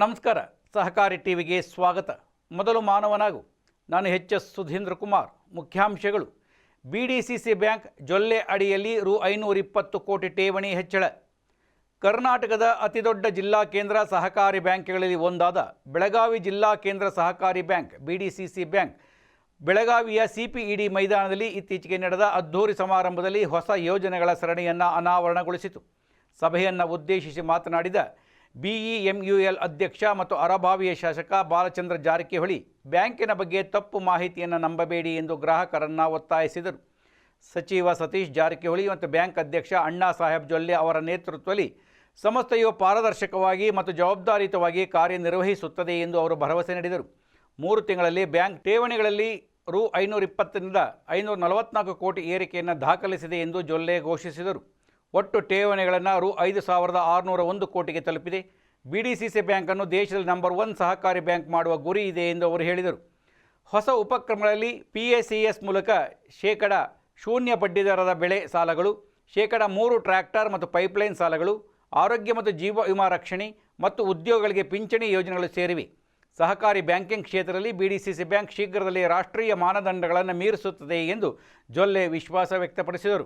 ನಮಸ್ಕಾರ. ಸಹಕಾರಿ ಟಿವಿಗೆ ಸ್ವಾಗತ. ಮೊದಲು ಮಾನವನಾಗು. ನಾನು ಎಚ್ ಎಸ್ ಸುಧೀಂದ್ರ ಕುಮಾರ್. ಮುಖ್ಯಾಂಶಗಳು. B D C C bank Jolle ಅಡಿಯಲ್ಲಿ ರು ಐನೂರ ಇಪ್ಪತ್ತು ಕೋಟಿ ಠೇವಣಿ ಹೆಚ್ಚಳ. ಕರ್ನಾಟಕದ ಅತಿದೊಡ್ಡ ಜಿಲ್ಲಾ ಕೇಂದ್ರ ಸಹಕಾರಿ ಬ್ಯಾಂಕ್ಗಳಲ್ಲಿ ಒಂದಾದ ಬೆಳಗಾವಿ ಜಿಲ್ಲಾ ಕೇಂದ್ರ ಸಹಕಾರಿ bank B D C C bank. ಬೆಳಗಾವಿಯ ಸಿಪಿಇಡಿ ಮೈದಾನದಲ್ಲಿ ಇತ್ತೀಚೆಗೆ ನಡೆದ ಅದ್ಧೂರಿ ಸಮಾರಂಭದಲ್ಲಿ ಹೊಸ ಯೋಜನೆಗಳ ಸರಣಿಯನ್ನು ಅನಾವರಣಗೊಳಿಸಿತು. ಸಭೆಯನ್ನು ಉದ್ದೇಶಿಸಿ ಮಾತನಾಡಿದ ಬಿಇಎಂಯುಎಲ್ ಅಧ್ಯಕ್ಷ ಮತ್ತು ಅರಭಾವಿಯ ಶಾಸಕ ಬಾಲಚಂದ್ರ ಜಾರಕಿಹೊಳಿ ಬ್ಯಾಂಕಿನ ಬಗ್ಗೆ ತಪ್ಪು ಮಾಹಿತಿಯನ್ನು ನಂಬಬೇಡಿ ಎಂದು ಗ್ರಾಹಕರನ್ನು ಒತ್ತಾಯಿಸಿದರು. ಸಚಿವ ಸತೀಶ್ ಜಾರಕಿಹೊಳಿ ಮತ್ತು ಬ್ಯಾಂಕ್ ಅಧ್ಯಕ್ಷ ಅಣ್ಣಾ ಸಾಹೇಬ್ ಜೊಲ್ಲೆ ಅವರ ನೇತೃತ್ವದಲ್ಲಿ ಸಂಸ್ಥೆಯು ಪಾರದರ್ಶಕವಾಗಿ ಮತ್ತು ಜವಾಬ್ದಾರಿಯುತವಾಗಿ ಕಾರ್ಯನಿರ್ವಹಿಸುತ್ತದೆ ಎಂದು ಅವರು ಭರವಸೆ ನೀಡಿದರು. ಮೂರು ತಿಂಗಳಲ್ಲಿ ಬ್ಯಾಂಕ್ ಠೇವಣಿಗಳಲ್ಲಿ ರು ಐನೂರ ಇಪ್ಪತ್ತರಿಂದ ಐನೂರ ನಲವತ್ನಾಲ್ಕು ಕೋಟಿ ಏರಿಕೆಯನ್ನು ದಾಖಲಿಸಿದೆ ಎಂದು ಜೊಲ್ಲೆ ಘೋಷಿಸಿದರು. ಒಟ್ಟು ಠೇವಣಿಗಳನ್ನು ರು ಐದು ಸಾವಿರದ ಆರುನೂರ ಒಂದು ಕೋಟಿಗೆ ತಲುಪಿದೆ. ಬಿ ಡಿ ಸಿ ಸಿ ಬ್ಯಾಂಕನ್ನು ದೇಶದಲ್ಲಿ ನಂಬರ್ ಒನ್ ಸಹಕಾರಿ ಬ್ಯಾಂಕ್ ಮಾಡುವ ಗುರಿ ಇದೆ ಎಂದು ಅವರು ಹೇಳಿದರು. ಹೊಸ ಉಪಕ್ರಮಗಳಲ್ಲಿ ಪಿ ಎ ಸಿ ಎಸ್ ಮೂಲಕ ಶೇಕಡ ಶೂನ್ಯ ಬಡ್ಡಿದರದ ಬೆಳೆ ಸಾಲಗಳು, ಶೇಕಡ ಮೂರು ಟ್ರ್ಯಾಕ್ಟರ್ ಮತ್ತು ಪೈಪ್ಲೈನ್ ಸಾಲಗಳು, ಆರೋಗ್ಯ ಮತ್ತು ಜೀವ ವಿಮಾ ರಕ್ಷಣೆ ಮತ್ತು ಉದ್ಯೋಗಗಳಿಗೆ ಪಿಂಚಣಿ ಯೋಜನೆಗಳು ಸೇರಿವೆ. ಸಹಕಾರಿ ಬ್ಯಾಂಕಿಂಗ್ ಕ್ಷೇತ್ರದಲ್ಲಿ B D C C bank ಶೀಘ್ರದಲ್ಲೇ ರಾಷ್ಟ್ರೀಯ ಮಾನದಂಡಗಳನ್ನು ಮೀರಿಸುತ್ತದೆ ಎಂದು ಜೊಲ್ಲೆ ವಿಶ್ವಾಸ ವ್ಯಕ್ತಪಡಿಸಿದರು.